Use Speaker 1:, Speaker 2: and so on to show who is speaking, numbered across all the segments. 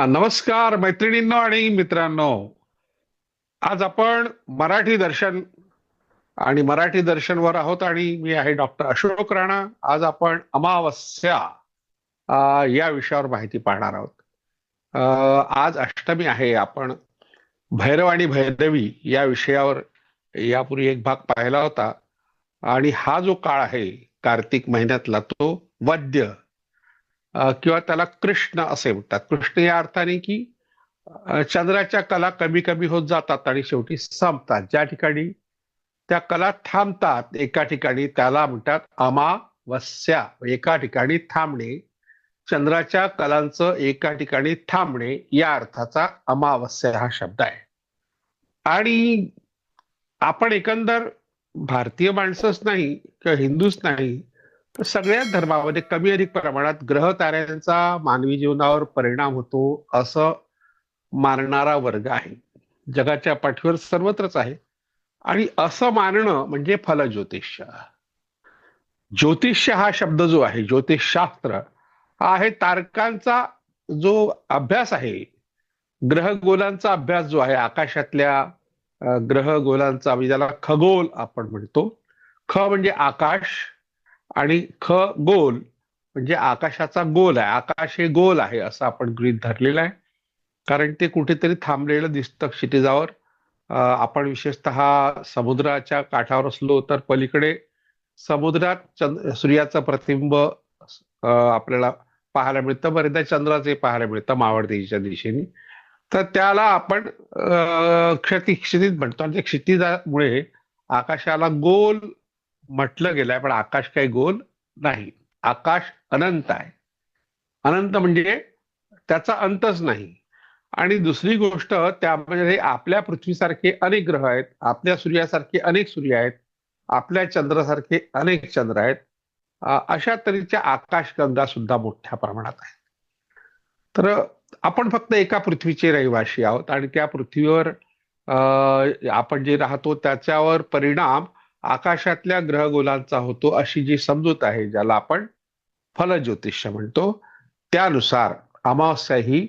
Speaker 1: हा नमस्कार मैत्रिणींनो आणि मित्रांनो. आज आपण मराठी दर्शन आणि मराठी दर्शनवर आहोत आणि मी आहे डॉक्टर अशोक राणा. आज आपण अमावस्या या विषयावर माहिती पाहणार आहोत. आज अष्टमी आहे. आपण भैरव आणि भैरवी या विषयावर यापूर्वी एक भाग पाहिला होता. आणि हा जो काळ आहे कार्तिक महिन्यातला तो वद्य किंवा त्याला कृष्ण असे म्हणतात. कृष्ण या अर्थाने की चंद्राच्या कला कमी कमी होत जातात आणि शेवटी संपतात. ज्या ठिकाणी त्या कला थांबतात एका ठिकाणी त्याला म्हणतात अमावस्या. एका ठिकाणी थांबणे चंद्राच्या कलांचं एका ठिकाणी थांबणे या अर्थाचा अमावस्या हा शब्द आहे. आणि आपण एकंदर भारतीय माणसंच नाही किंवा हिंदूच नाही सगळ्याच धर्मामध्ये कमी अधिक प्रमाणात ग्रह ताऱ्यांचा मानवी जीवनावर परिणाम होतो असं मानणारा वर्ग आहे. जगाच्या पाठीवर सर्वत्रच आहे. आणि असं मानणं म्हणजे फलज्योतिष्य ज्योतिष्य हा शब्द जो आहे ज्योतिषशास्त्र हा आहे तारकांचा जो अभ्यास आहे. ग्रह गोलांचा अभ्यास जो आहे आकाशातल्या ग्रह गोलांचा म्हणजे ज्याला खगोल आपण म्हणतो. ख म्हणजे आकाश आणि ख गोल म्हणजे आकाशाचा गोल आहे. आकाश हे गोल आहे असं आपण गृहीत धरलेलं आहे. कारण ते कुठेतरी थांबलेलं दिसतं क्षितिजावर. आपण विशेषतः समुद्राच्या काठावर असलो तर पलीकडे समुद्रात चंद्र सूर्याचं प्रतिबिंब आपल्याला पाहायला मिळतं. बरेचदा चंद्राचे पाहायला मिळतं मावळतीच्या दिशेने. तर त्याला आपण क्षती क्षति क्षितिज म्हणतो. आणि त्या क्षितिजामुळे आकाशाला गोल म्हटलं गेलंय पण आकाश काही गोल नाही. आकाश अनंत आहे. अनंत म्हणजे त्याचा अंतच नाही. आणि दुसरी गोष्ट त्यामध्ये आपल्या पृथ्वीसारखे अनेक ग्रह आहेत आपल्या सूर्यासारखे अनेक सूर्य आहेत आपल्या चंद्रासारखे अनेक चंद्र आहेत. अशा तऱ्हेच्या आकाशगंगा सुद्धा मोठ्या प्रमाणात आहेत. तर आपण फक्त एका पृथ्वीचे रहिवासी आहोत आणि त्या पृथ्वीवर आपण जे राहतो त्याच्यावर परिणाम आकाशातल्या ग्रहगोलांचा होतो अशी जी समजूत आहे ज्याला आपण फलज्योतिष्य म्हणतो त्यानुसार अमावस्या ही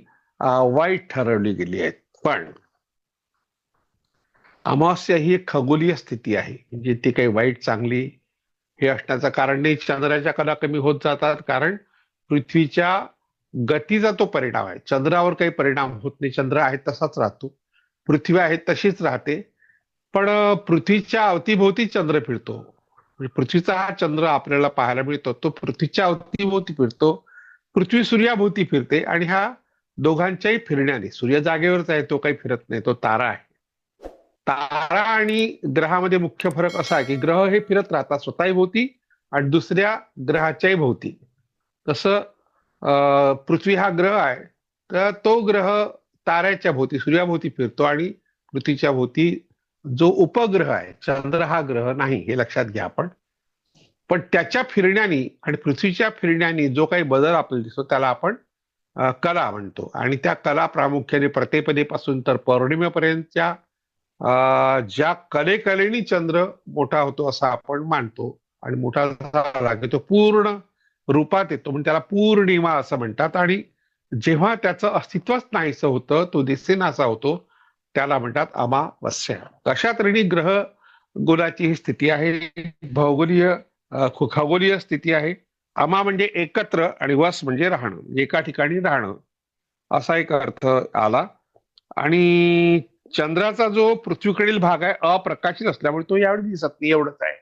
Speaker 1: वाईट ठरवली गेली आहे. पण अमावस्या ही एक खगोलीय स्थिती आहे म्हणजे ती काही वाईट चांगली हे असण्याचं कारण नाही. चंद्राच्या कला कमी होत जातात कारण पृथ्वीच्या गतीचा तो परिणाम आहे. चंद्रावर काही परिणाम होत नाही. चंद्र आहे तसाच राहतो. पृथ्वी आहे तशीच राहते. पण पृथ्वीच्या अवतीभोवती चंद्र फिरतो. म्हणजे पृथ्वीचा हा चंद्र आपल्याला पाहायला मिळतो. तो पृथ्वीच्या अवतीभोवती फिरतो. पृथ्वी सूर्याभोवती फिरते आणि हा दोघांच्याही फिरण्याने सूर्य जागेवरच आहे तो काही फिरत नाही तो तारा आहे. तारा आणि ग्रहामध्ये मुख्य फरक असा आहे की ग्रह हे फिरत राहतात स्वतःही भोवती आणि दुसऱ्या ग्रहाच्याही भोवती. तसं अं, पृथ्वी हा ग्रह आहे तर तो ग्रह ताऱ्याच्या भोवती सूर्याभोवती फिरतो आणि पृथ्वीच्या भोवती जो उपग्रह आहे चंद्र हा ग्रह नाही हे लक्षात घ्या आपण. पण त्याच्या फिरण्यानी आणि पृथ्वीच्या फिरण्यानी जो काही बदल आपल्याला दिसतो त्याला आपण कला म्हणतो. आणि त्या कला प्रामुख्याने प्रतिपदेपासून तर पौर्णिमेपर्यंतच्या ज्या कलेकलेनी चंद्र मोठा होतो असा आपण मानतो. आणि मोठा लागतो तो पूर्ण रूपात येतो. म्हणजे त्याला पूर्णिमा असं म्हणतात. आणि जेव्हा त्याचं अस्तित्वच नाहीसं होतं तो दिसेनासा होतो त्याला म्हणतात अमावस्या. कशा तऱ्हेने ग्रह गोलाची ही स्थिती आहे? भौगोलीय खगोलीय स्थिती आहे. अमा म्हणजे एकत्र आणि वस म्हणजे राहणं. एका ठिकाणी राहणं. असा एक अर्थ आला. आणि चंद्राचा जो पृथ्वीकडील भाग आहे अप्रकाशित असल्यामुळे तो यावेळी दिसत नाही एवढंच आहे.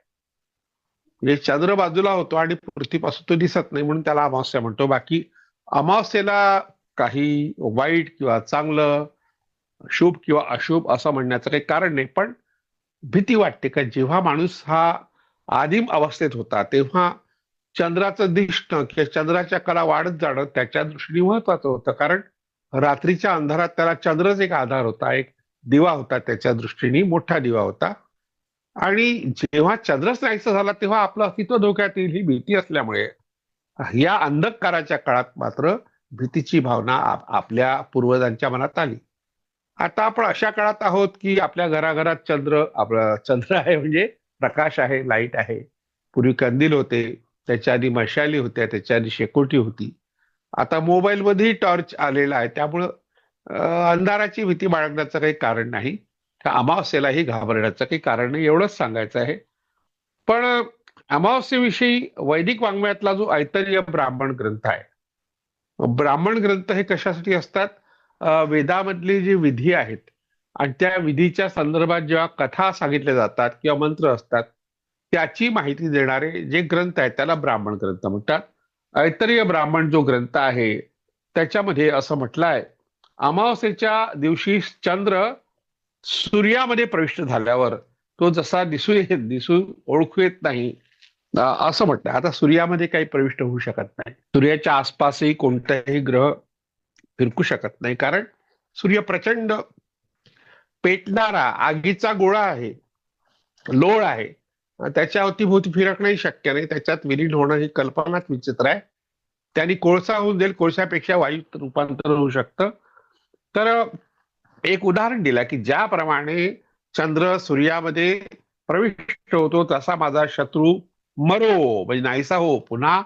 Speaker 1: म्हणजे चंद्र बाजूला होतो आणि पृथ्वीपासून तो दिसत नाही म्हणून त्याला अमावस्या म्हणतो. बाकी अमावस्येला काही वाईट किंवा चांगलं शुभ किंवा अशुभ असं म्हणण्याचं काही कारण नाही पण भीती वाटते का जेव्हा माणूस हा आदिम अवस्थेत होता तेव्हा चंद्राचं दिसणं किंवा चंद्राच्या कला वाढत जाणं त्याच्या दृष्टीने महत्वाचं होतं कारण रात्रीच्या अंधारात त्याला चंद्रच एक आधार होता एक दिवा होता त्याच्या दृष्टीने मोठा दिवा होता. आणि जेव्हा चंद्रच नाहीसा झाला तेव्हा आपलं अस्तित्व धोक्यात येईल ही भीती असल्यामुळे. या अंधकाराच्या काळात मात्र भीतीची भावना आपल्या पूर्वजांच्या मनात आली. आता आपण अशा काळात आहोत की आपल्या घराघरात चंद्र आपला चंद्र आहे म्हणजे प्रकाश आहे लाइट आहे. पूर्वी कंदील होते त्याच्या आधी मशाली होत्या त्याच्या आधी शेकोटी होती. आता मोबाईलमध्येही टॉर्च आलेला आहे. त्यामुळं अंधाराची भीती बाळगण्याचं काही कारण नाही. त्या अमावस्येलाही घाबरण्याचं काही कारण नाही एवढंच सांगायचं आहे. पण अमावस्येविषयी वैदिक वाङ्मयातला जो ऐतरीय ब्राह्मण ग्रंथ आहे ब्राह्मण ग्रंथ हे कशासाठी असतात? वेदामधली जी विधी आहेत आणि त्या विधीच्या संदर्भात जेव्हा कथा सांगितल्या जातात किंवा मंत्र असतात त्याची माहिती देणारे जे ग्रंथ आहेत त्याला ब्राह्मण ग्रंथ म्हणतात. ऐतरीय ब्राह्मण जो ग्रंथ आहे त्याच्यामध्ये असं म्हटलं आहे अमावस्येच्या दिवशी चंद्र सूर्यामध्ये प्रविष्ट झाल्यावर तो जसा दिसू येत दिसू ओळखू येत नाही असं म्हटलं आता सूर्यामध्ये काही प्रविष्ट होऊ शकत नाही. सूर्याच्या आसपासही कोणताही ग्रह फिरकू शकत नाही. कारण सूर्य प्रचंड पेटणारा आगीचा गोळा आहे. लोळ आहे. त्याच्या अवतीभोवती फिरकणंही शक्य. नाही त्याच्यात विलीन होणं ही कल्पनाच विचित्र आहे. त्यांनी कोळसा होऊन जाईल. कोळशापेक्षा वायूत रूपांतर होऊ शकतं. तर एक उदाहरण दिलं की ज्याप्रमाणे चंद्र सूर्यामध्ये प्रविष्ट होतो तसा माझा शत्रू मरो. म्हणजे नाहीसा हो. पुन्हा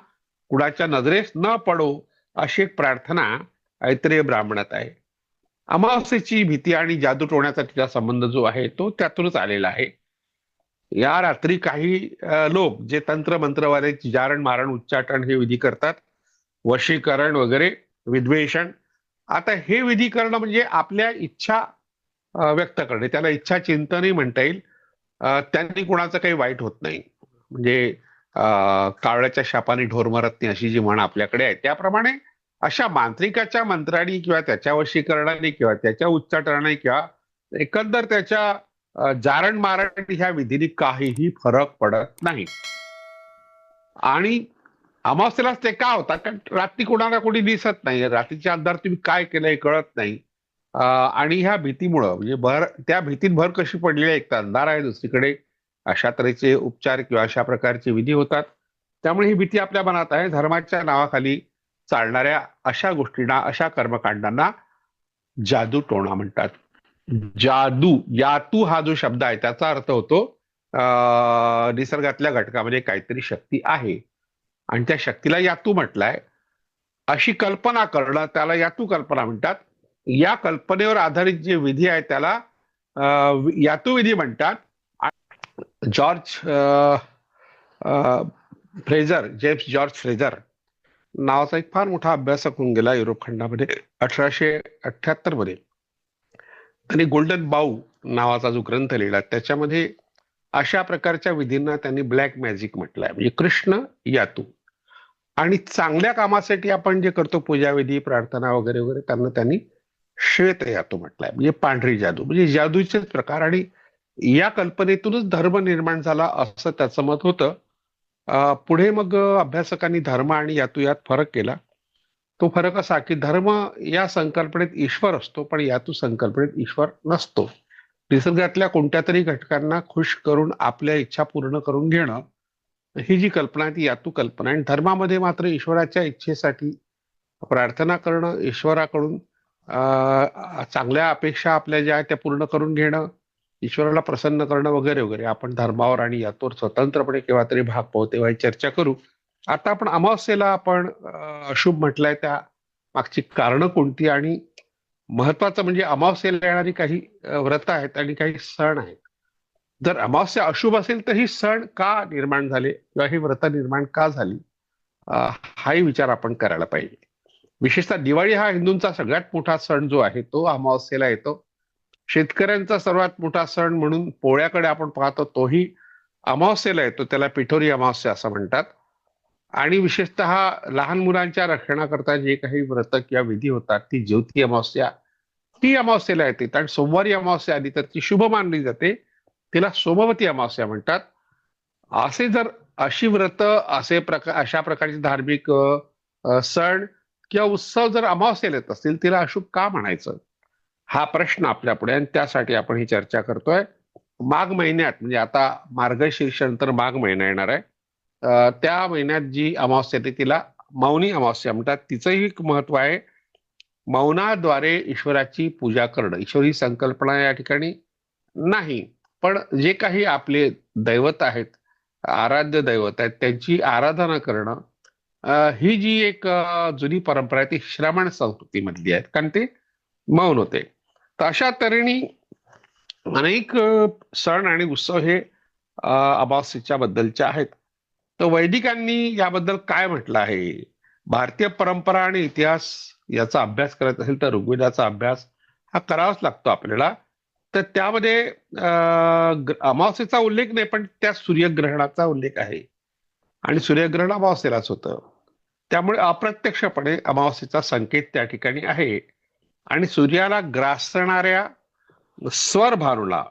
Speaker 1: कुणाच्या नजरेस न पडो अशी एक प्रार्थना ऐत्रेय ब्राह्मणात आहे. अमावस्येची भीती आणि जादू टोण्याचा तिचा संबंध जो आहे तो त्यातूनच आलेला आहे. या रात्री काही लोक जे तंत्र मंत्रवाले जारण मारण उच्चाटन हे विधी करतात वशीकरण वगैरे विद्वेषण आता हे विधी करणं म्हणजे आपल्या इच्छा व्यक्त करणे. त्याला इच्छा चिंतनही म्हणता येईल. त्यांनी कुणाचं काही वाईट होत नाही. म्हणजे कावळ्याच्या शापाने ढोर मरत नाही अशी जी म्हण आपल्याकडे आहे. त्याप्रमाणे अशा मांत्रिकाच्या मंत्राने किंवा त्याच्या वशीकरणाने किंवा त्याच्या उच्चाटनाने किंवा एकंदर त्याच्या जारण मारण ह्या विधीने काहीही फरक पडत नाही. आणि अमावस्येलाच ते का होतात कारण रात्री कोणाला कोणी दिसत नाही. रात्रीच्या अंधार तुम्ही काय केलंय कळत नाही. आणि ह्या भीतीमुळं म्हणजे भर त्या भीतीत भर कशी पडलेली आहे? एक तर अंधार आहे दुसरीकडे अशा तऱ्हेचे उपचार किंवा अशा प्रकारचे विधी होतात. त्यामुळे ही भीती आपल्या मनात आहे. धर्माच्या नावाखाली चालणाऱ्या अशा गोष्टींना अशा कर्मकांडांना जादू टोणा म्हणतात. जादू यातू हा जो शब्द आहे त्याचा अर्थ होतो निसर्गातल्या घटकामध्ये काहीतरी शक्ती आहे. आणि त्या शक्तीला यातू म्हटलाय. अशी कल्पना करणं त्याला यातू कल्पना म्हणतात. या कल्पनेवर आधारित जे विधी आहे त्याला अं, यातू विधी म्हणतात. जॉर्ज अं, फ्रेझर जेम्स जॉर्ज फ्रेझर नावाचा एक फार मोठा अभ्यासक होऊन गेला युरोप खंडामध्ये अठराशे अठ्याहत्तरमध्ये. त्यांनी गोल्डन बाऊ नावाचा जो ग्रंथ लिहिला त्याच्यामध्ये अशा प्रकारच्या विधींना त्यांनी ब्लॅक मॅजिक म्हटलंय. म्हणजे कृष्ण यातू. आणि चांगल्या कामासाठी आपण जे करतो पूजाविधी प्रार्थना वगैरे वगैरे त्यांना त्यांनी श्वेत यातू म्हटलंय. म्हणजे पांढरी जादू. म्हणजे जादूचेच प्रकार. आणि या कल्पनेतूनच धर्म निर्माण झाला असं त्याचं मत होतं. पुढे मग अभ्यासकांनी धर्म आणि यातू यात फरक केला. तो फरक असा की धर्म या संकल्पनेत ईश्वर असतो पण यातू संकल्पनेत ईश्वर नसतो. निसर्गातल्या कोणत्या तरी घटकांना खुश करून आपल्या इच्छा पूर्ण करून घेणं ही जी कल्पना आहे ती यातू कल्पना आणि धर्मामध्ये मात्र ईश्वराच्या इच्छेसाठी प्रार्थना करणं ईश्वराकडून चांगल्या अपेक्षा आपल्या ज्या आहेत त्या पूर्ण करून घेणं ईश्वराला प्रसन्न करणं वगैरे वगैरे. आपण धर्मावर आणि यातवर स्वतंत्रपणे केव्हा तरी भाग पाहू तेव्हाही चर्चा करू. आता आपण अमावस्येला आपण अशुभ म्हटलंय. त्या मागची कारणं कोणती? आणि महत्वाचं म्हणजे अमावस्येला येणारी काही व्रत आहेत आणि काही सण आहेत. जर अमावस्या अशुभ असेल तर ही सण का निर्माण झाले? किंवा ही व्रत निर्माण का झाली? हाही विचार आपण करायला पाहिजे. विशेषतः दिवाळी हा हिंदूंचा सगळ्यात मोठा सण जो आहे तो अमावस्येला येतो. शेतकऱ्यांचा सर्वात मोठा सण म्हणून पोळ्याकडे आपण पाहतो तोही अमावस्येला येतो. त्याला पिठोरी अमावस्या असं म्हणतात. आणि विशेषतः लहान मुलांच्या रक्षणाकरता जे काही व्रत किंवा विधी होतात ती ज्योती अमावस्या ती अमावस्येला येते. आणि सोमवारी अमावस्या आली तर ती शुभ मानली जाते. तिला सोमवती अमावस्या म्हणतात. असे जर अशी व्रत असे प्रकार अशा प्रकारचे धार्मिक सण किंवा उत्सव जर अमावस्येला येत असतील तिला अशुभ का म्हणायचं? हा प्रश्न आपल्या पुढे आणि त्यासाठी आपण ही चर्चा करतोय. माघ महिन्यात म्हणजे आता मार्गशीर्ष नंतर माघ महिना येणार आहे. त्या महिन्यात जी अमावस्या येते तिला मौनी अमावस्या म्हणतात. तिचंही एक महत्त्व आहे. मौनाद्वारे ईश्वराची पूजा करणं. ईश्वरी संकल्पना या ठिकाणी नाही. पण जे काही आपले दैवत आहेत आराध्य दैवत आहेत त्यांची आराधना करणं ही जी एक जुनी परंपरा आहे ती श्रमण संस्कृतीमधली आहे. कारण ते मौन होते. तर अशा तऱ्हेने अनेक सण आणि उत्सव हे अमावस्येच्या बद्दलचे आहेत. तर वैदिकांनी याबद्दल काय म्हटलं आहे? भारतीय परंपरा आणि इतिहास याचा अभ्यास करायचा असेल तर ऋग्वेदाचा अभ्यास हा करावाच लागतो आपल्याला. तर त्यामध्ये अमावस्येचा उल्लेख नाही पण त्या सूर्यग्रहणाचा उल्लेख आहे. आणि सूर्यग्रहण अमावस्येलाच होतं. त्यामुळे अप्रत्यक्षपणे अमावस्येचा संकेत त्या ठिकाणी आहे. आणि सूर्याला ग्रासणाऱ्या स्वर भानूला.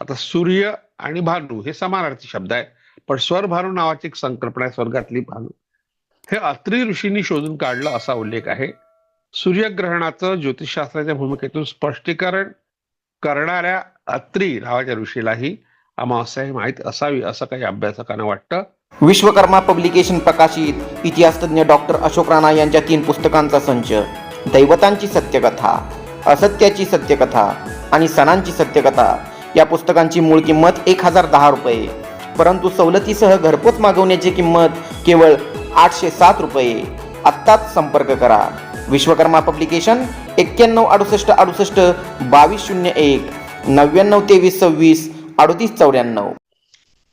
Speaker 1: आता सूर्य आणि भानू हे समानार्थी शब्द आहे पण स्वर भानू नावाची एक संकल्पना आहे स्वर्गातली भानू. हे अत्री ऋषींनी शोधून काढलं असा उल्लेख आहे. सूर्यग्रहणाचं ज्योतिषशास्त्राच्या भूमिकेतून स्पष्टीकरण करणाऱ्या अत्री नावाच्या ऋषीलाही अमावस्या ही माहीत असावी असं काही अभ्यासकांना वाटतं.
Speaker 2: विश्वकर्मा पब्लिकेशन प्रकाशित इतिहासतज्ञ डॉक्टर अशोक राणा यांच्या तीन पुस्तकांचा संच. दैवतांची सत्यकथा असत्याची सत्यकथा आणि सणांची सत्यकथा या पुस्तकांची मूळ किंमत एक हजार दहा रुपये. परंतु सवलतीसह घरपोच मागवण्याची किंमत केवळ आठशे सात रुपये. आत्ताच संपर्क करा. विश्वकर्मा पब्लिकेशन एक्क्याण्णव अडुसष्ट अडुसष्ट बावीस शून्य एक नव्याण्णव तेवीस सव्वीस अडतीस चौऱ्याण्णव.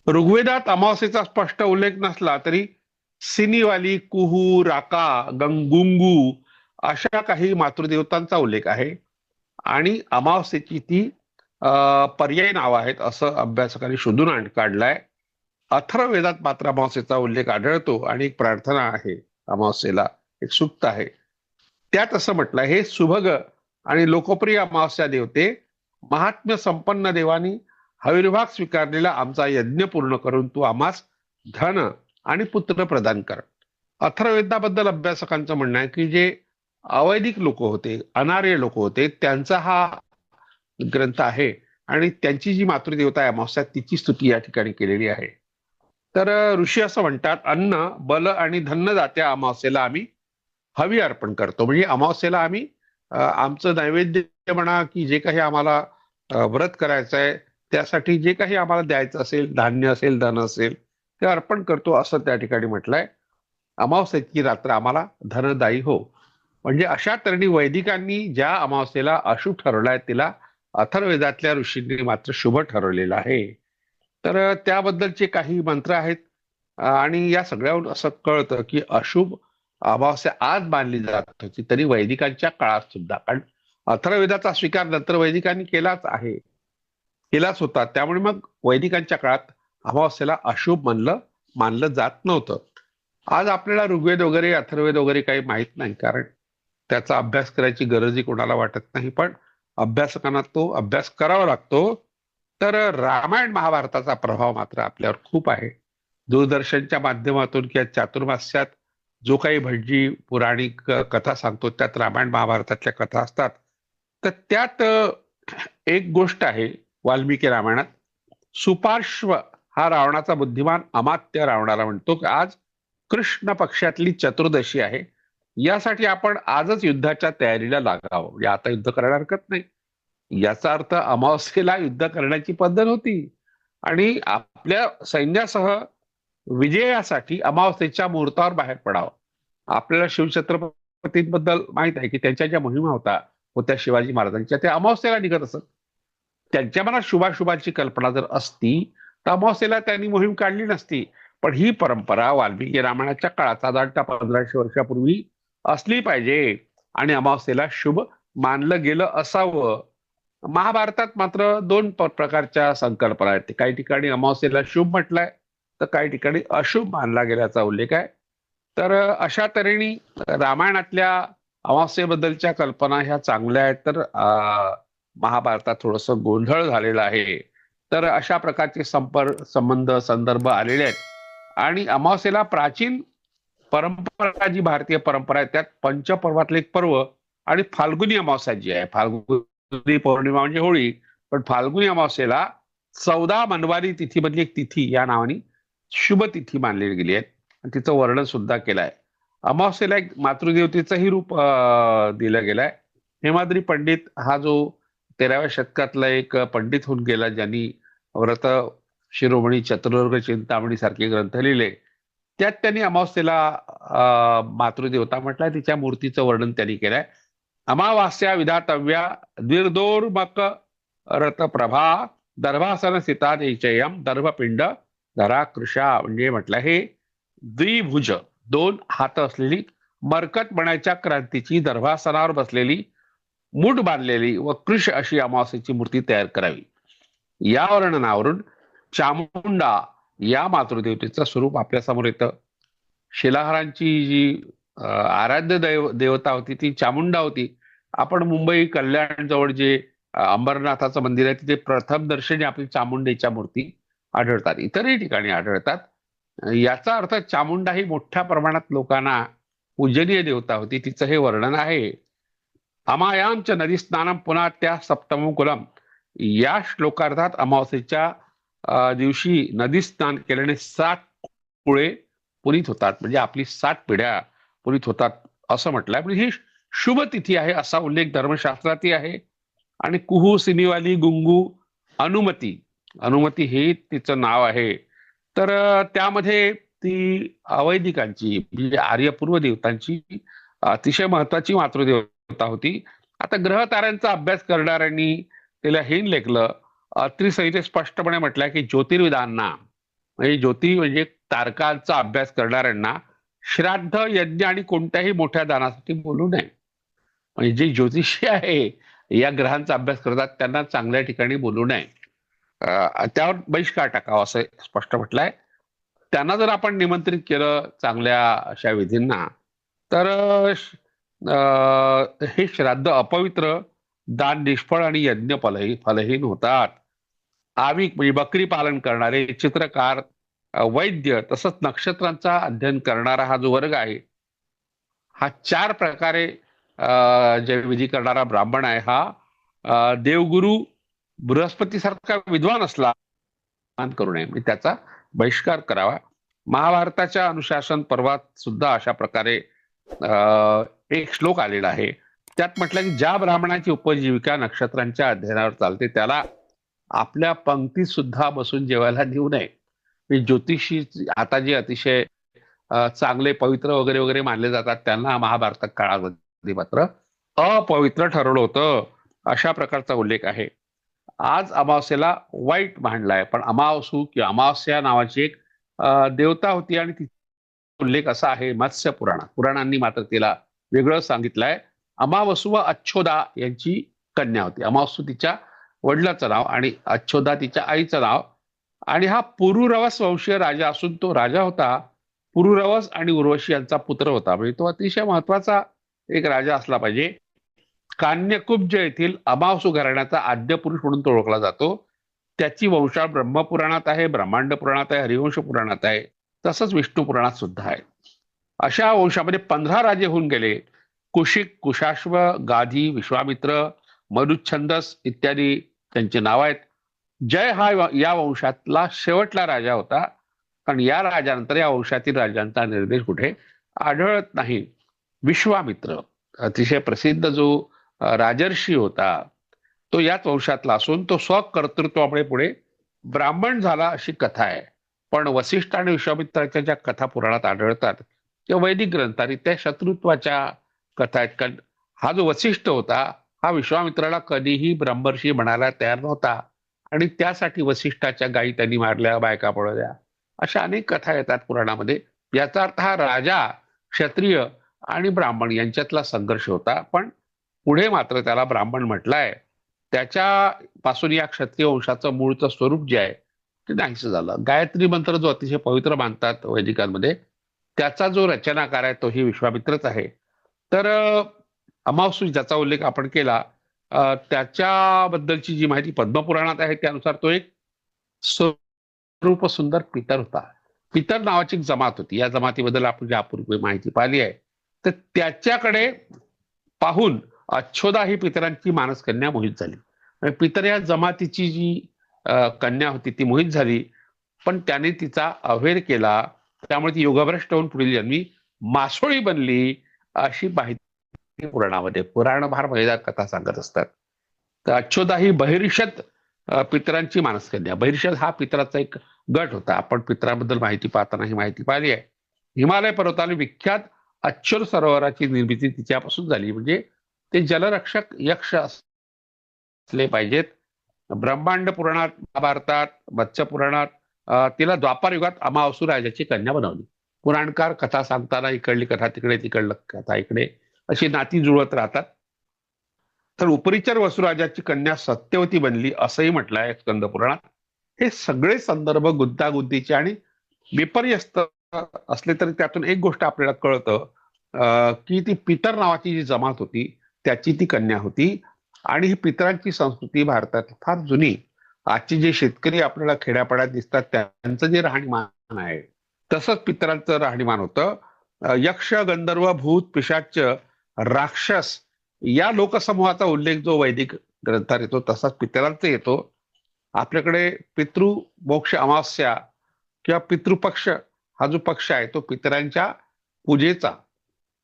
Speaker 1: ऋग्वेदात अमावस्येचा स्पष्ट उल्लेख नसला तरी सिनीवाली कुहू राका गंगुंगू अशा काही मातृदेवतांचा उल्लेख आहे. आणि अमावस्येची ती पर्याय पर्यायी नावं आहेत असं अभ्यासकांनी शोधून आण- काढलंय. अथर्ववेदात मात्र अमावस्येचा उल्लेख आढळतो आणि एक प्रार्थना आहे. अमावस्येला एक सुक्त आहे. त्यात असं म्हटलं हे सुभग आणि लोकप्रिय अमावस्या देवते महात्म्य संपन्न देवानी हविर्भाग स्वीकारलेला आमचा यज्ञ पूर्ण करून तू आम्हास धन आणि पुत्र प्रदान कर. अथर्ववेदाबद्दल अभ्यासकांचं म्हणणं आहे की जे अवैधिक लोक होते अनार्य लोक होते त्यांचा हा ग्रंथ आहे आणि त्यांची जी मातृदेवता आहे अमावस्या तिची स्तुती या ठिकाणी केलेली आहे. तर ऋषी असं म्हणतात अन्न बल आणि धन्न जात्या अमावस्येला आम्ही हवी अर्पण करतो. म्हणजे अमावस्येला आम्ही आमचं नैवेद्य म्हणा की जे काही आम्हाला व्रत करायचं आहे त्यासाठी जे काही आम्हाला द्यायचं असेल धान्य असेल धन असेल ते अर्पण करतो असं त्या ठिकाणी म्हटलंय. अमावस्येची रात्र आम्हाला धनदायी हो. म्हणजे अशा तऱ्हेने वैदिकांनी ज्या अमावस्येला अशुभ ठरवलाय तिला अथर्वेदातल्या ऋषींनी मात्र शुभ ठरवलेलं आहे. तर त्याबद्दलचे काही मंत्र आहेत. आणि या सगळ्याहून असं कळतं की अशुभ अमावस्या आज मानली जात होती तरी वैदिकांच्या काळात सुद्धा. कारण अथर्वेदाचा स्वीकार नंतर वैदिकांनी केलाच आहे. केलाच होता. त्यामुळे मग वैदिकांच्या काळात अमावस्येला अशुभ मानलं मानलं जात नव्हतं. आज आपल्याला ऋग्वेद वगैरे अथर्वेद वगैरे काही माहीत नाही. कारण त्याचा अभ्यास करायची गरजही कोणाला वाटत नाही. पण अभ्यासकांना तो अभ्यास करावा लागतो. तर रामायण महाभारताचा प्रभाव मात्र आपल्यावर खूप आहे. दूरदर्शनच्या माध्यमातून किंवा चातुर्मास्यात जो काही भटजी पुराणिक कथा सांगतो त्यात रामायण महाभारतातल्या कथा असतात. तर त्यात एक गोष्ट आहे वाल्मिकी रामायणात. सुपार्श्व हा रावणाचा बुद्धिमान अमात्य रावणाला म्हणतो. की आज कृष्ण पक्षातली चतुर्दशी आहे. यासाठी आपण आजच युद्धाच्या तयारीला लागावं. या आता युद्ध करायला हरकत नाही. याचा अर्थ अमावस्येला युद्ध करण्याची पद्धत होती. आणि आपल्या सैन्यासह विजयासाठी अमावस्येच्या मुहूर्तावर बाहेर पडावं. आपल्याला शिवछत्रपतींबद्दल माहीत आहे की त्यांच्या ज्या मोहिमा होता होत्या शिवाजी महाराजांच्या त्या अमावस्येला निघत असत. त्यांच्या मनात शुभाशुभाची कल्पना जर असती तर अमावस्येला त्यांनी मोहीम काढली नसती. पण ही परंपरा वाल्मिकी रामायणाच्या काळात साधारणतः पंधराशे वर्षापूर्वी असली पाहिजे. आणि अमावस्येला शुभ मानलं गेलं असावं. महाभारतात मात्र दोन प्रकारच्या संकल्पना आहेत. काही ठिकाणी अमावस्येला शुभ म्हटलंय तर काही ठिकाणी अशुभ मानला गेल्याचा उल्लेख आहे. तर अशा तऱ्हेने रामायणातल्या अमावस्येबद्दलच्या कल्पना ह्या चांगल्या आहेत. तर महाभारतात थोडस गोंधळ झालेला आहे. तर अशा प्रकारचे संपर्क संबंध संदर्भ आलेले आहेत. आणि अमावस्येला प्राचीन परंपरा जी भारतीय परंपरा आहे त्यात पंचपर्वातले एक पर्व आणि फाल्गुनी अमावस्या जी आहे. फाल्गुनी पौर्णिमा म्हणजे होळी पण फाल्गुनी अमावस्येला चौदा मनवारी तिथीमधली एक तिथी या नावाने शुभ तिथी मानली गेली आहे. आणि तिचं वर्णन सुद्धा केलं आहे. अमावस्येला एक मातृदेवतेचंही रूप अं, दिलं गेलंय हेमाद्री पंडित हा जो तेराव्या शतकातला एक पंडित होऊन गेला ज्यांनी व्रत शिरोमणी चतुर्वर्ग चिंतामणी सारखे ग्रंथ लिहिले त्यात त्यांनी अमावस्येला अं, मातृदेवता म्हटलाय. तिच्या मूर्तीचं वर्णन त्यांनी केलंय. अमावास्या विधातव्या द्विर्दोर्मक रथप्रभा दर्भासन सीता निचयम दर्भपिंड धरा कृषा म्हणजे म्हटलं हे द्विभुज. दोन हात असलेली मरकटपणाच्या क्रांतीची दर्भासनावर बसलेली मूठ बांधलेली व कृष अशी अमावस्येची मूर्ती तयार करावी. या वर्णनावरून चामुंडा या मातृदेवतेचं स्वरूप आपल्यासमोर येतं. शिलाहारांची जी आराध्य दैव देवता होती ती चामुंडा होती. आपण मुंबई कल्याणजवळ जे अंबरनाथाचं मंदिर आहे तिथे प्रथम दर्शनी आपली चामुंडेच्या मूर्ती आढळतात. इतरही ठिकाणी आढळतात. याचा अर्थ चामुंडा ही मोठ्या प्रमाणात लोकांना पूजनीय देवता होती. तिचं हे वर्णन आहे. अमायांच नदी स्नानम पुन्हा त्या सप्तमुकुलम. या श्लोकार्थात अमावस्येच्या दिवशी नदी स्नान केल्याने सात कुळे पुनीत होतात. म्हणजे आपली सात पिढ्या पुनीत होतात असं म्हटलंय. म्हणजे ही शुभ तिथी आहे असा उल्लेख धर्मशास्त्रातही आहे. आणि कुहू सिनीवाली गुंगू अनुमती. अनुमती हे तिचं नाव आहे. तर त्यामध्ये ती अवैदिकांची म्हणजे आर्यपूर्व देवतांची अतिशय महत्वाची मातृदेवता होती. आता ग्रह ताऱ्यांचा अभ्यास करणाऱ्यांनी तिला हेन लेखलं. त्रिसंहितेत स्पष्टपणे म्हटलंय की ज्योतिर्विदांना म्हणजे ज्योती म्हणजे तारकांचा अभ्यास करणाऱ्यांना श्राद्ध यज्ञ आणि कोणत्याही मोठ्या दानासाठी बोलू नये. म्हणजे जे ज्योतिषी आहे या ग्रहांचा अभ्यास करतात त्यांना चांगल्या ठिकाणी बोलू नये. त्यावर बहिष्कार टाकावा असं स्पष्ट म्हटलंय. त्यांना जर आपण निमंत्रित केलं चांगल्या अशा विधींना तर अं, हे श्राद्ध अपवित्र दान निष्फळ आणि यज्ञ फलही फलहीन होतात. आविक म्हणजे बकरी पालन करणारे चित्रकार वैद्य तसंच नक्षत्रांचा अध्ययन करणारा हा जो वर्ग आहे हा चार प्रकारे जे विधी करणारा ब्राह्मण आहे हा देवगुरु बृहस्पतीसारखा विद्वान असला मान करू नये. म्हणजे त्याचा बहिष्कार करावा. महाभारताच्या अनुशासन पर्वात सुद्धा अशा प्रकारे एक श्लोक आलेला आहे. त्यात म्हटलं की ज्या ब्राह्मणाची उपजीविका नक्षत्रांच्या अध्ययनावर चालते त्याला आपल्या पंक्तीत सुद्धा बसून जेवायला देऊ नये. ज्योतिषी आता जे अतिशय चांगले पवित्र वगैरे वगैरे मानले जातात त्यांना महाभारत काळामध्ये मात्र अपवित्र ठरवलं होतं अशा प्रकारचा उल्लेख आहे. आज अमावस्येला वाईट मांडलाय पण अमावसू किंवा अमावस्या नावाची एक देवता होती आणि तिचा उल्लेख असा आहे मत्स्य पुराणात पुराणांनी मात्र तिला वेगळं सांगितलंय. अमावसू व अच्छोदा यांची कन्या होती. अमावसू तिच्या वडिलाचं नाव आणि अच्छोदा तिच्या आईचं नाव. आणि हा पुरुरवस वंशीय राजा असून तो राजा होता. पुरुरवस आणि उर्वशी यांचा पुत्र होता. म्हणजे तो अतिशय महत्त्वाचा एक राजा असला पाहिजे. कान्यकुब्ज येथील अमावसू घराण्याचा आद्य पुरुष म्हणून तो ओळखला जातो. त्याची वंशाळ ब्रह्मपुराणात आहे ब्रह्मांड पुराणात आहे हरिवंश पुराणात आहे. तसंच विष्णू पुराणात सुद्धा आहे. अशा वंशामध्ये पंधरा राजे होऊन गेले. कुशिक कुशाश्व गाधी विश्वामित्र मनुच्छंदस इत्यादी त्यांची नावं आहेत. जय हा या वंशातला शेवटला राजा होता. कारण या राजानंतर या वंशातील राजांचा निर्देश कुठे? आढळत नाही. विश्वामित्र अतिशय प्रसिद्ध जो राजर्षी होता तो याच वंशातला असून तो स्वकर्तृत्वामुळे पुढे ब्राह्मण झाला अशी कथा आहे. पण वसिष्ठ आणि विश्वामित्राच्या ज्या कथा पुराणात आढळतात किंवा वैदिक ग्रंथांनी त्या शत्रुत्वाच्या कथा आहेत. कारण हा जो वसिष्ठ होता हा विश्वामित्राला कधीही ब्रह्मर्षी म्हणायला तयार नव्हता. आणि त्यासाठी वसिष्ठाच्या गायी त्यांनी मारल्या बायका पळवल्या अशा अनेक कथा येतात पुराणामध्ये. याचा अर्थ हा राजा क्षत्रिय आणि ब्राह्मण यांच्यातला संघर्ष होता. पण पुढे मात्र त्याला ब्राह्मण म्हटलाय. त्याच्यापासून या क्षत्रिय वंशाचं मूळचं स्वरूप जे आहे ते नाहीसं झालं. गायत्री मंत्र जो अतिशय पवित्र मानतात वैदिकांमध्ये त्याचा जो रचनाकार आहे तोही विश्वामित्रच आहे. तर अं, अमावसू ज्याचा उल्लेख आपण केला त्याच्याबद्दलची जी माहिती पद्मपुराणात आहे त्यानुसार तो एक स्वरूप सुंदर पितर होता. पितर नावाची एक जमात होती. या जमातीबद्दल आपण यापूर्वी माहिती पाहिली आहे तर त्याच्याकडे पाहून अच्छोदा ही पितरांची मानसकन्या मोहित झाली. पितर या जमातीची जी कन्या होती ती मोहित झाली. पण त्याने तिचा अवेर केला. त्यामुळे ती योगभ्रष्ट होऊन पुढील जन्मी मासोळी बनली अशी माहिती पुराणामध्ये पुराण फार मजेदार कथा सांगत असतात. तर अच्छोदा ही बहिर्षद पित्रांची पितरांची मानसकन्या. बहिर्षद हा पित्राचा एक गट होता. आपण पितराबद्दल माहिती पाहताना ही माहिती पाहिली आहे. हिमालय पर्वताने विख्यात अच्छर सरोवराची निर्मिती तिच्यापासून झाली. म्हणजे ते जलरक्षक यक्ष असले पाहिजेत. ब्रह्मांड पुराणात महाभारतात मत्स्य पुराणात तिला द्वापार युगात अमावसू राजाची कन्या बनवली. पुराणकार कथा सांगताना इकडली कथा तिकडे तिकडलं कथा इकडे. अशी नाती जुळत राहतात. तर उपरिचर वसुराजाची कन्या सत्यवती बनली असंही म्हटलं आहे स्कंद पुराणात. हे सगळे संदर्भ गुंतागुंतीचे आणि विपर्यस्त असले तरी त्यातून एक गोष्ट आपल्याला कळतं की ती पितर नावाची जी जमात होती त्याची ती कन्या होती. आणि ही पितरांची संस्कृती भारतात फार जुनी. आजचे जे शेतकरी आपल्याला खेड्यापाड्यात दिसतात त्यांचं जे राहणीमान आहे तसंच पितरांचं राहणीमान होतं. यक्ष गंधर्व भूत पिशाच राक्षस या लोकसमूहाचा उल्लेख जो वैदिक ग्रंथात येतो तसाच पितरांचा येतो. आपल्याकडे पितृ मोक्ष अमावस्या किंवा पितृपक्ष हा जो पक्ष आहे तो पितरांच्या पूजेचा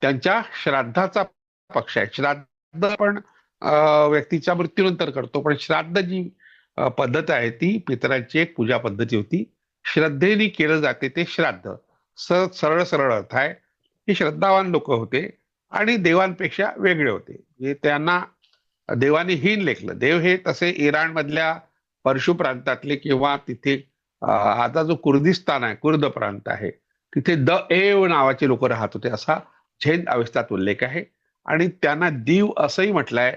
Speaker 1: त्यांच्या श्राद्धाचा पक्ष आहे. श्राद्ध पण अं, व्यक्तीच्या मृत्यूनंतर करतो पण श्राद्ध जी पद्धत आहे ती पितरांची एक पूजा पद्धती होती. श्रद्धेने केलं जाते ते श्राद्ध. सरळ सरळ अर्थ आहे. हे श्रद्धावान लोक होते. आणि देवांपेक्षा वेगळे होते. म्हणजे त्यांना देवाने हीन लेखलं. देव हे तसे इराण मधल्या परशु प्रांतातले किंवा तिथे आता जो कुर्दिस्तान आहे कुर्द प्रांत आहे तिथे द एव नावाचे लोक राहत होते असा झेन अवस्थात उल्लेख आहे. आणि त्यांना दीव असंही म्हटलंय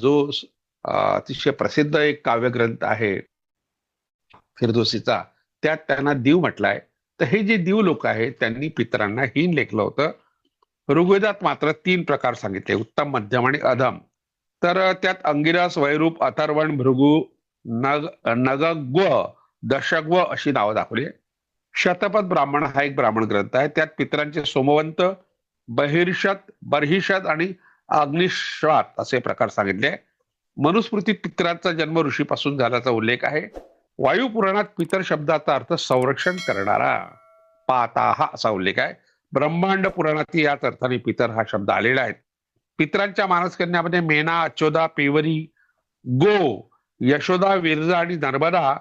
Speaker 1: जो अतिशय प्रसिद्ध एक काव्यग्रंथ आहे फिरदोसीचा त्यात त्यांना दीव म्हटलाय. तर हे जे दीव लोक आहेत त्यांनी पितरांना हीन लेखलं होतं. ऋग्वेदात मात्र तीन प्रकार सांगितले उत्तम मध्यम आणि अधम. तर त्यात अंगिरस वैरूप अथर्वण भृगु नग नगग्व दशग्व अशी नावं दाखवली शतपथ ब्राह्मण हा एक ब्राह्मण ग्रंथ आहे. त्यात पितरांचे सोमवंत बहिर्षत बर्हिषत आणि अग्निश्वात असे प्रकार सांगितले मनुस्मृतीत पितरांचा जन्म ऋषीपासून झाल्याचा उल्लेख आहे. वायुपुराणात पितर शब्दाचा अर्थ संरक्षण करणारा. पाता हा असा उल्लेख आहे. ब्रह्मांड पुराणातील याच अर्थाने पितर हा शब्द आलेला आहे. पितरांच्या मानसकन्यामध्ये मेना अचोदा पेवरी गो यशोदा विरजा आणि नर्मदा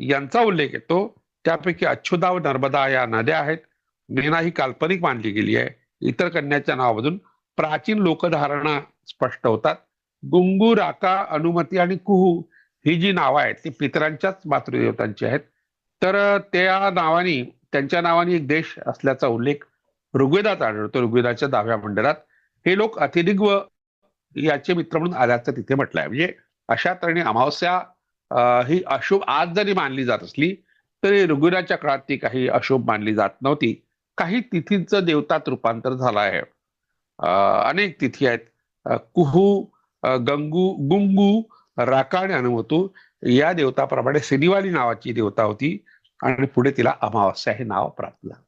Speaker 1: यांचा उल्लेख येतो. त्यापैकी अच्युदा व नर्मदा या नद्या आहेत. मेना ही काल्पनिक मानली गेली आहे. इतर कन्याच्या नावामधून प्राचीन लोकधारणा स्पष्ट होतात. गुंगू राका अनुमती आणि कुहू ही जी नावं आहेत ती पितरांच्याच मातृदेवतांची आहेत. तर त्या नावानी त्यांच्या नावाने एक देश असल्याचा उल्लेख ऋग्वेदात आढळतो ऋग्वेदाच्या दहाव्या मंडळात. हे लोक अतिरिग्व याचे मित्र म्हणून आल्याचं तिथे म्हटलंय. म्हणजे अशा तऱ्हेने अमावस्या ही अशुभ आज जरी मानली जात असली तरी ऋग्वेदाच्या काळात ती काही अशुभ मानली जात नव्हती. काही तिथींचं देवतात रूपांतर झालं आहे. अनेक तिथी आहेत. कुहू गंगू गुंगू राका आणि अनुमतू या देवताप्रमाणे सिनिवाली नावाची देवता होती आणि पुढे तिला अमावस्या हे नाव प्राप्त झालं.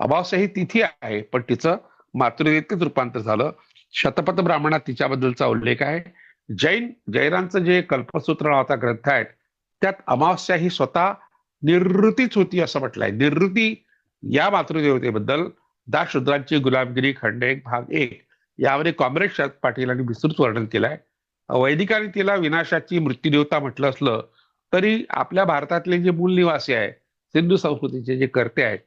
Speaker 1: अमावस्या ही तिथी आहे पण तिचं मातृदेवतेत रूपांतर झालं. शतपथ ब्राह्मणात तिच्याबद्दलचा उल्लेख आहे. जैन जैरांचं जे कल्पसूत्र नावाचा ग्रंथ आहे त्यात अमावस्या ही स्वतः निवृत्तीच होती असं म्हटलंय. निवृत्ती या मातृदेवतेबद्दल दाशुद्रांची गुलामगिरी खंड एक भाग एक यामध्ये कॉम्रेड शरद पाटील यांनी विस्तृत वर्णन केलंय. वैदिकांनी तिला विनाशाची मृत्यूदेवता म्हटलं असलं तरी आपल्या भारतातले जे मूल निवासी आहे सिंधू संस्कृतीचे जे कर्ते आहेत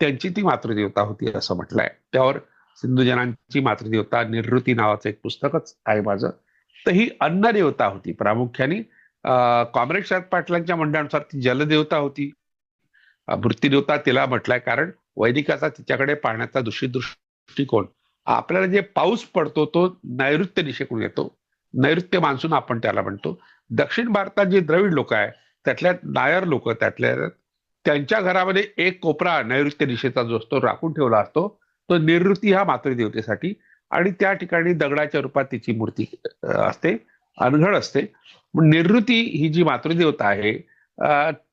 Speaker 1: त्यांची ती मातृदेवता होती असं म्हटलंय. त्यावर सिंधुजनांची मातृदेवता निर्वृती नावाचं एक पुस्तकच आहे माझं. तर ही अन्नदेवता होती. प्रामुख्याने कॉम्रेड शरद पाटलांच्या म्हणण्यानुसार ती जलदेवता होती. वृत्तीदेवता तिला म्हटलंय कारण वैदिकाचा तिच्याकडे पाहण्याचा दूषित दृष्टिकोन आपल्याला जे पाऊस पडतो तो नैऋत्य दिशेकडून येतो. नैऋत्य मान्सून आपण त्याला म्हणतो. दक्षिण भारतात जे द्रविड लोक आहे त्यातल्या नायर लोक त्यातल्या त्यांच्या घरामध्ये एक कोपरा नैऋत्य दिशेचा जो असतो राखून ठेवला असतो तो निवृत्ती हा मातृदेवतेसाठी आणि त्या ठिकाणी दगडाच्या रूपात तिची मूर्ती असते अनघड असते. निवृत्ती ही जी मातृदेवता आहे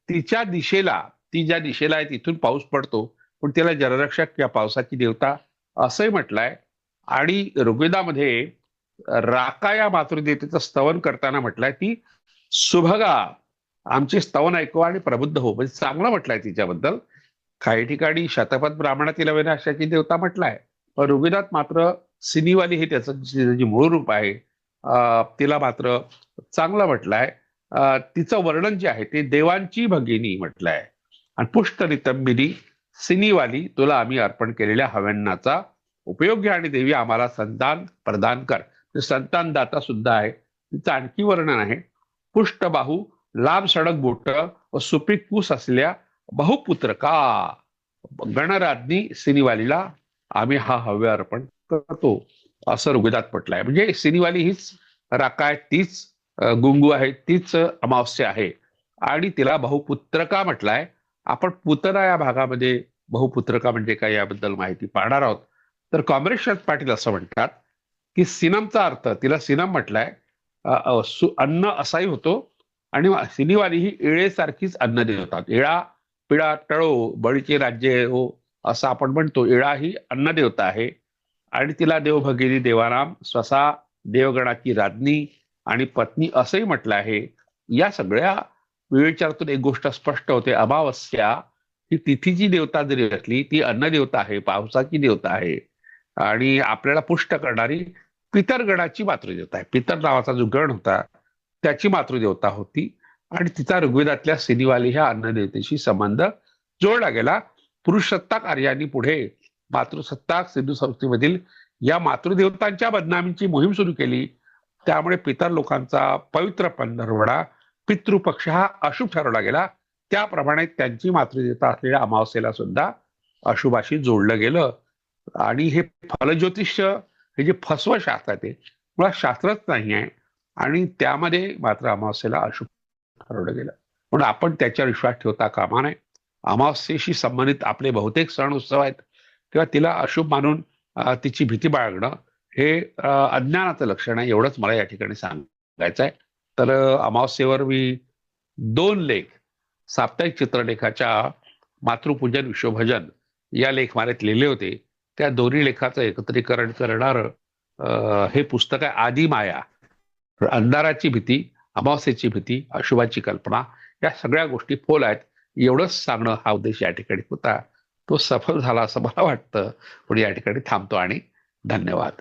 Speaker 1: तिच्या दिशेला ती ज्या दिशेला आहे तिथून पाऊस पडतो पण तिला जलरक्षक किंवा पावसाची देवता असंही म्हटलंय. आणि ऋग्वेदामध्ये राका या मातृदेवतेचं स्तवन करताना म्हटलंय ती सुभगा आमचे स्तवन ऐकू आणि प्रबुद्ध हो म्हणजे चांगलं म्हटलंय तिच्याबद्दल. काही ठिकाणी शतपथ ब्राह्मणा तिला विनाशाची देवता म्हटलाय. पण ऋग्वेदात मात्र सिनीवाली हे त्याचं जे मूळ रूप आहे तिला मात्र चांगलं म्हटलंय. तिचं वर्णन जे आहे ते देवांची भगिनी म्हटलंय. आणि पुष्ट नितंबिनी सिनीवाली तुला आम्ही अर्पण केलेल्या हव्यांनाचा उपयोग घ्या आणि देवी आम्हाला संतान प्रदान कर. म्हणजे संतानदाता सुद्धा आहे. तिचं आणखी वर्णन आहे. पुष्टबाहू लांब सडक बोट व सुपीक पूस असलेल्या बहुपुत्रका गणराज्ञी सिनीवालीला आम्ही हा हव्य अर्पण करतो. असं ऋग्वेदात म्हटलंय. म्हणजे सिनीवाली हीच राकाय तीच गुंगू आहे तीच अमावस्या आहे. आणि तिला बहुपुत्रका म्हटलाय? आपण पुतना या भागामध्ये बहुपुत्रका म्हणजे काय याबद्दल माहिती पाहणार आहोत. तर कॉम्रेड शरद पाटील असं म्हणतात की सिनमचा अर्थ तिला सिनम म्हटलाय सु- अन्न असाही होतो. आणि सिनीवाली ही इळेसारखीच अन्न देवतात इळा पिळा टळो बळीचे राज्य हो असं आपण म्हणतो. इळा ही अन्नदेवता आहे. आणि तिला देवभगिनी देवाराम स्वसा देवगणाची राज्ञी आणि पत्नी असंही म्हटलं आहे. या सगळ्या विचारातून एक गोष्ट स्पष्ट होते. अमावस्या ही तिथीची देवता जरी असली ती अन्नदेवता आहे पावसाची देवता आहे. आणि आपल्याला पुष्ट करणारी पितरगणाची मातृदेवता आहे. पितर नावाचा जो गण होता त्याची मातृदेवता होती. आणि तिचा ऋग्वेदातल्या सिनिवाली ह्या अन्नदेवतेशी संबंध जोडला गेला. पुरुषसत्ताक आर्यांनी पुढे मातृसत्ताक सिंधू संस्थेमधील या मातृदेवतांच्या बदनामीची मोहीम सुरू केली. त्यामुळे पितर लोकांचा पवित्र पंधरवडा पितृपक्ष हा अशुभ ठरवला गेला. त्याप्रमाणे त्यांची मातृदेवता असलेल्या अमावस्येला सुद्धा अशुभाशी जोडलं गेलं. आणि हे फलज्योतिष्य हे जे फसव शास्त्र आहे ते मुळात शास्त्रच नाही आहे. आणि त्यामध्ये मात्र अमावस्येला अशुभ ठरवलं गेलं. म्हणून आपण त्याच्यावर विश्वास ठेवता कामा नये. अमावस्येशी संबंधित आपले बहुतेक सण उत्सव आहेत किंवा तिला अशुभ मानून तिची भीती बाळगणं हे अज्ञानाचं लक्षण आहे एवढंच मला या ठिकाणी सांगायचं आहे तर अमावस्येवर मी दोन लेख साप्ताहिक चित्रलेखाच्या मातृपूजन विश्वभजन या लेखमालेत लिहिले होते. त्या दोन्ही लेखाचं एकत्रीकरण करणारं हे पुस्तक आहे आदिमाया. अंधाराची भीती अमावस्येची भीती अशुभाची कल्पना या सगळ्या गोष्टी फोल आहेत. एवढंच सांगणं हा उद्देश या ठिकाणी होता. तो सफल झाला असं मला वाटतं. पण या ठिकाणी थांबतो आणि धन्यवाद.